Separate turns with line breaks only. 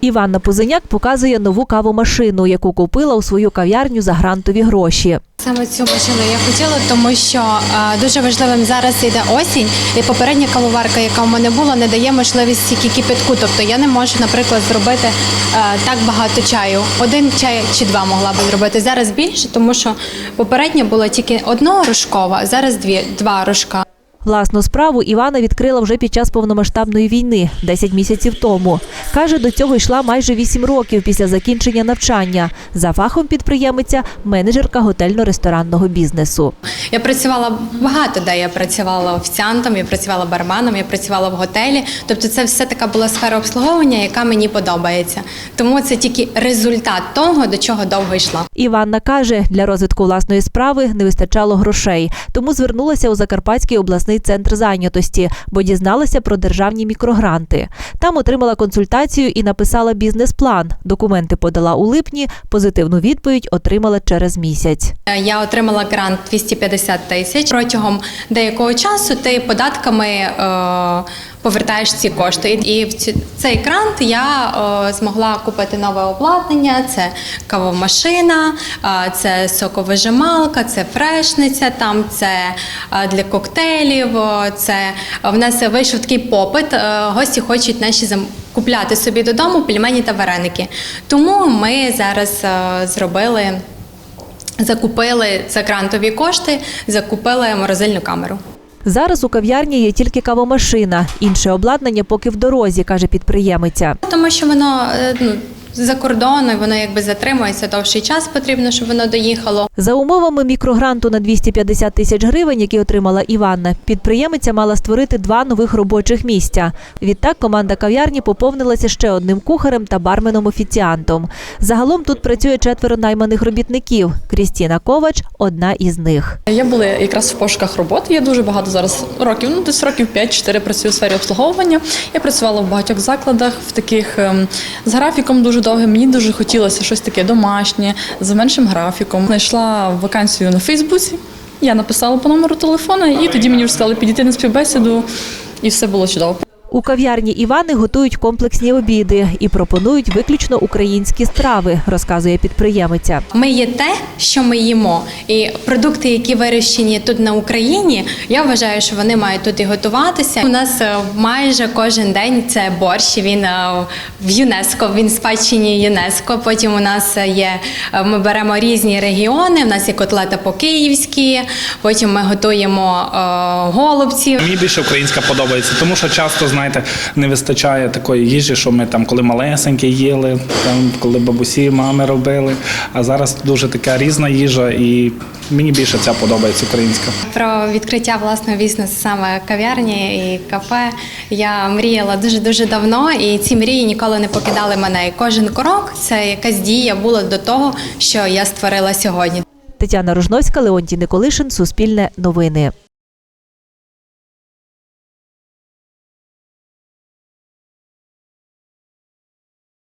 Іванна Пузеняк показує нову кавомашину, яку купила у свою кав'ярню за грантові гроші.
Саме цю машину я хотіла, тому що е, дуже важливим зараз йде осінь, і попередня кавоварка, яка в мене була, не дає можливість тільки кипятку. Тобто я не можу, наприклад, зробити е, так багато чаю. Один чай чи два могла би зробити. Зараз більше, тому що попередня була тільки одна рожкова, зараз дві два рожка.
Власну справу Івана відкрила вже під час повномасштабної війни, 10 місяців тому. Каже, до цього йшла майже 8 років після закінчення навчання. За фахом підприємиця менеджерка готельно-ресторанного бізнесу.
Я працювала багато, де я працювала офіціантом, я працювала барменом, я працювала в готелі. Тобто, це все така була сфера обслуговування, яка мені подобається. Тому це тільки результат того, до чого довго йшла.
Іванна каже, для розвитку власної справи не вистачало грошей, тому звернулася у Закарпатський обласний центр зайнятості, бо дізналася про державні мікрогранти. Там отримала консультацію і написала бізнес-план. Документи подала у липні. Позитивну відповідь отримала через місяць.
Я отримала грант 250 тисяч. Протягом деякого часу ти податками е, повертаєш ці кошти. І в цей грант я е, змогла купити нове обладнання. Це кавомашина, е, це соковижималка, це фрешниця. Там це е, для коктейлів. Це в нас вийшов такий попит. Гості хочуть наші зам- купляти собі додому пельмені та вареники. Тому ми зараз зробили. Закупили за грантові кошти, закупили морозильну камеру.
Зараз у кав'ярні є тільки кавомашина. Інше обладнання поки в дорозі, каже підприємиця.
Тому що воно е, ну, за кордону, воно якби затримується довший час, потрібно, щоб воно доїхало.
За умовами мікрогранту на 250 тисяч гривень, які отримала Іванна, підприємиця мала створити два нових робочих місця. Відтак команда кав'ярні поповнилася ще одним кухарем та барменом-офіціантом. Загалом тут працює четверо найманих робітників. Крістіна Ковач одна із них.
Я була якраз в пошуках роботи. Я дуже багато зараз років, ну десь років 5-4 працюю у сфері обслуговування. Я працювала в багатьох закладах, в таких ем, з графіком дуже довгим. Мені дуже хотілося щось таке домашнє, з меншим графіком. Знайшла вакансію на Фейсбуці. Я написала по номеру телефона, і тоді мені вже сказали підійти на співбесіду, і все було чудово.
У кав'ярні Івани готують комплексні обіди і пропонують виключно українські страви, розказує підприємиця.
Ми є те, що ми їмо. І продукти, які вирощені тут на Україні, я вважаю, що вони мають тут і готуватися. У нас е, майже кожен день це борщ. Він е, в ЮНЕСКО, він в спадщині ЮНЕСКО. Потім у нас є е, ми беремо різні регіони. У нас є котлета по-київськи. Потім ми готуємо голубці.
Мені більше українська подобається, тому що часто, знаєте, не вистачає такої їжі, що ми там, коли малесенькі їли, там, коли бабусі, мами робили. А зараз дуже така різна їжа, і мені більше ця подобається українська.
Про відкриття власного бізнесу саме кав'ярні і кафе я мріяла дуже дуже давно, і ці мрії ніколи не покидали мене. І кожен крок це якась дія була до того, що я створила сьогодні.
Тетяна Рожновська, Леонтій Николишин, Суспільне новини.